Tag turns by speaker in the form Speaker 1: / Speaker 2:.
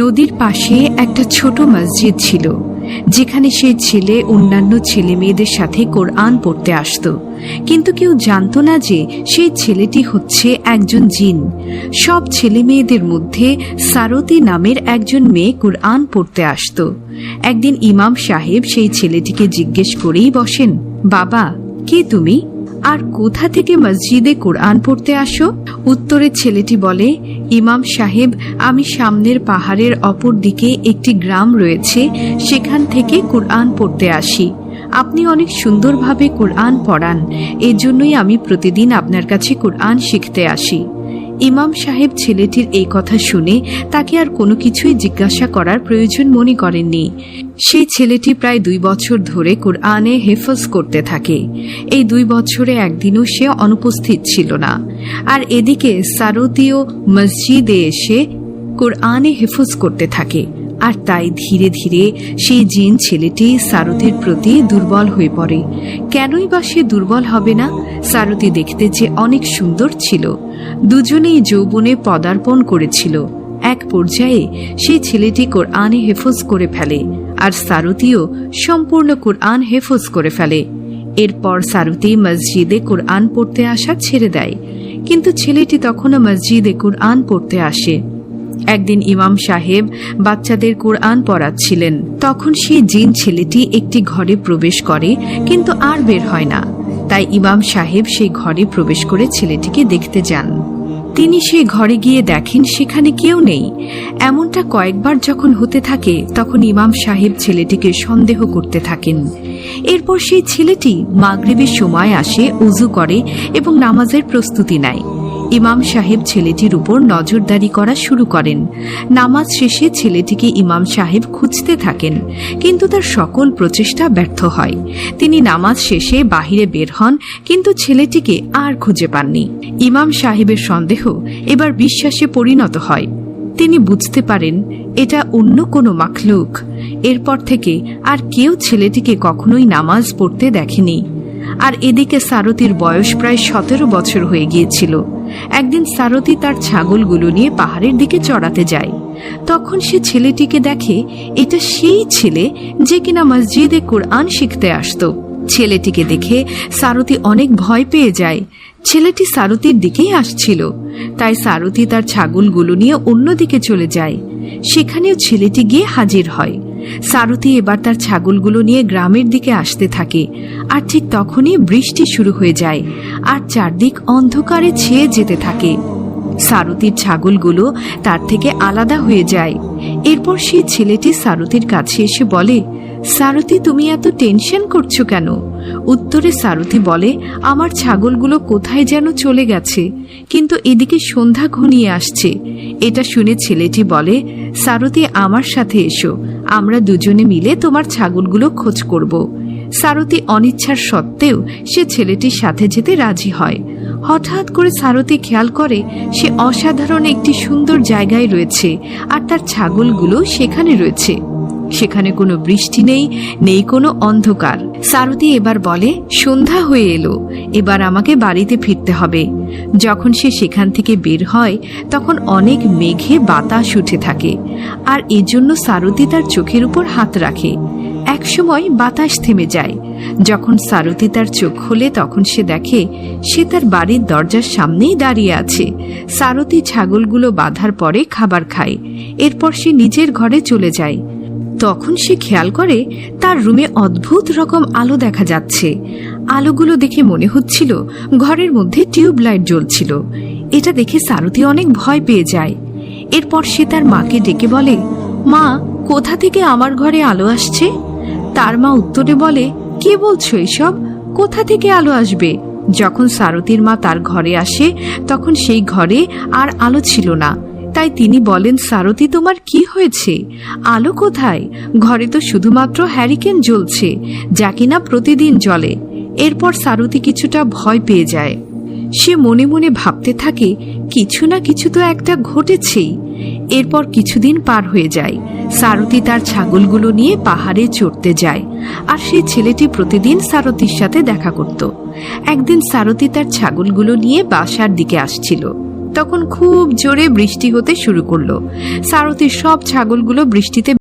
Speaker 1: নদীর পাশে একটা ছোট মসজিদ ছিল, যেখানে সেই ছেলে অন্যান্য ছেলে মেয়েদের সাথে কোরআন পড়তে আসতো। কিন্তু কেউ জানতো না যে সেই ছেলেটি হচ্ছে একজন জিন। সব ছেলে মেয়েদের মধ্যে সারতি নামের একজন মেয়ে কোরআন পড়তে আসত। একদিন ইমাম সাহেব সেই ছেলেটিকে জিজ্ঞেস করেই বসেন, বাবা, কে তুমি? আর কোথা থেকে মসজিদে কোরআন পড়তে আসো? উত্তরে ছেলেটি বলে, ইমাম সাহেব, আমি সামনের পাহাড়ের অপর দিকে একটি গ্রাম রয়েছে, সেখান থেকে কোরআন পড়তে আসি। আপনি অনেক সুন্দরভাবে কোরআন পড়ান, এজন্যই আমি প্রতিদিন আপনার কাছে কোরআন শিখতে আসি। ইমাম সাহেব ছেলেটির এই কথা শুনে তাকে আর কোনো কিছুই জিজ্ঞাসা করার প্রয়োজন মনে করেননি। সেই ছেলেটি প্রায় দুই বছর ধরে কোরআনে হেফজ করতে থাকে। এই দুই বছরে একদিনও সে অনুপস্থিত ছিল না। আর এদিকে সারতীয় মসজিদে এসে কোরআনে হেফজ করতে থাকে। আর তাই ধীরে ধীরে সেই জিন ছেলেটি সারথীর প্রতি দুর্বল হয়ে পড়ে। কেনই বা সে দুর্বল হবে না? সারথি দেখতে যে অনেক সুন্দর ছিল। দুজনেই যৌবনে পদার্পণ করেছিল। এক পর্যায়ে সেই ছেলেটি কোরআনে হেফজ করে ফেলে আর সারথীও সম্পূর্ণ কোরআন হেফজ করে ফেলে। এরপর সারুতি মসজিদে কোরআন পড়তে আসা ছেড়ে দেয়। কিন্তু ছেলেটি তখনও মসজিদে কোরআন পড়তে আসে। একদিন ইমাম সাহেব বাচ্চাদের কোরআন পড়াচ্ছিলেন। তখন সেই জিন ছেলেটি একটি ঘরে প্রবেশ করে, কিন্তু আর বের হয় না। তাই ইমাম সাহেব সেই ঘরে প্রবেশ করে ছেলেটিকে দেখতে যান। তিনি সেই ঘরে গিয়ে দেখেন সেখানে কেউ নেই। এমনটা কয়েকবার যখন হতে থাকে, তখন ইমাম সাহেব ছেলেটিকে সন্দেহ করতে থাকেন। এরপর সেই ছেলেটি মাগরিবের সময় আসে, উজু করে এবং নামাজের প্রস্তুতি নেয়। ইমাম সাহেব ছেলেটির উপর নজরদারি করা শুরু করেন। নামাজ শেষে ছেলেটিকে ইমাম সাহেব খুঁজতে থাকেন, কিন্তু তার সকল প্রচেষ্টা ব্যর্থ হয়। তিনি নামাজ শেষে বাহিরে বের হন, কিন্তু ছেলেটিকে আর খুঁজে পাননি। ইমাম সাহেবের সন্দেহ এবার বিশ্বাসে পরিণত হয়। তিনি বুঝতে পারেন, এটা অন্য কোনো মাখলুক। এরপর থেকে আর কেউ ছেলেটিকে কখনোই নামাজ পড়তে দেখেনি। আর এদিকে সারথীর বয়স প্রায় সতেরো বছর হয়ে গিয়েছিল। একদিন সারথি তার ছাগলগুলো নিয়ে পাহাড়ের দিকে চড়াতে যায়। তখন সে ছেলেটিকে দেখে, এটা সেই ছেলে যে কিনা মসজিদে কোরআন শিখতে আসতো। ছেলেটিকে দেখে সারথি অনেক ভয় পেয়ে যায়। ছেলেটি সারথীর দিকেই আসছিল। তাই সারথি তার ছাগলগুলো নিয়ে অন্যদিকে চলে যায়। সেখানেও ছেলেটি গিয়ে হাজির হয়। সারথী এবার তার ছাগলগুলো নিয়ে গ্রামের দিকে আসতে থাকে। আর ঠিক তখনই বৃষ্টি শুরু হয়ে যায়, আর চারদিক অন্ধকারে ছেয়ে যেতে থাকে। সারথির ছাগলগুলো তার থেকে আলাদা হয়ে যায়। এরপর সেই ছেলেটি সারথির কাছে এসে বলে সারথী, তুমি এত টেনশন করছ কেন? উত্তরে সারথি বলে, আমার ছাগলগুলো কোথায় যেন চলে গেছে। কিন্তু এদিকে সন্ধ্যা ঘনিয়ে আসছে। এটা শুনে ছেলেটি বলে, সারথি, আমার সাথে এসো। আমরা দুজনে মিলে তোমার ছাগলগুলো খোঁজ করব। সারথি অনিচ্ছার সত্ত্বেও সে ছেলেটির সাথে যেতে রাজি হয়। হঠাৎ করে সারথি খেয়াল করে, সে অসাধারণ একটি সুন্দর জায়গায় রয়েছে, আর তার ছাগলগুলো সেখানে রয়েছে। সেখানে কোনো বৃষ্টি নেই নেই কোনো অন্ধকার। সারথী এবার বলে, সন্ধ্যা হয়ে এলো, এবার আমাকে বাড়িতে ফিরতে হবে। যখন সে সেখান থেকে বের হয়, তখন অনেক মেঘে বাতাস উঠে থাকে, আর এজন্য সারথী তার চোখের উপর হাত রাখে। একসময় বাতাস থেমে যায়। যখন সারথী তার চোখ খোলে, তখন সে দেখে, সে তার বাড়ির দরজার সামনেই দাঁড়িয়ে আছে। সারথী ছাগলগুলো বাঁধার পরে খাবার খায়। এরপর সে নিজের ঘরে চলে যায়। তখন সে খেয়াল করে তার রুমে অদ্ভুত রকম আলো দেখা যাচ্ছে। আলোগুলো দেখে মনে হচ্ছিল ঘরের মধ্যে টিউব লাইট জ্বলছিল। এটা দেখে সারথী অনেক ভয় পেয়ে যায়। এরপর সে তার মাকে ডেকে বলে, মা, কোথা থেকে আমার ঘরে আলো আসছে? তার মা উত্তরে বলে, কে বলছো এসব? কোথা থেকে আলো আসবে? যখন সারথীর মা তার ঘরে আসে, তখন সেই ঘরে আর আলো ছিল না। তাই তিনি বলেন, সারথি, তোমার কি হয়েছে? আলো কোথায়? ঘরে তো শুধুমাত্র হ্যারিকেন জ্বলছে, যা কিনা প্রতিদিন জ্বলে। এরপর সারথি কিছুটা ভয় পেয়ে যায়। সে মনে মনে ভাবতে থাকে, কিছু না কিছু তো একটা ঘটেছেই। এরপর কিছুদিন পার হয়ে যায়। সারথি তার ছাগলগুলো নিয়ে পাহাড়ে চড়তে যায় আর সেই ছেলেটি প্রতিদিন সারথীর সাথে দেখা করত। একদিন সারথি তার ছাগলগুলো নিয়ে বাসার দিকে আসছিল। তখন খুব জোরে বৃষ্টি হতে শুরু করল। সারথির সব ছাগলগুলো বৃষ্টিতে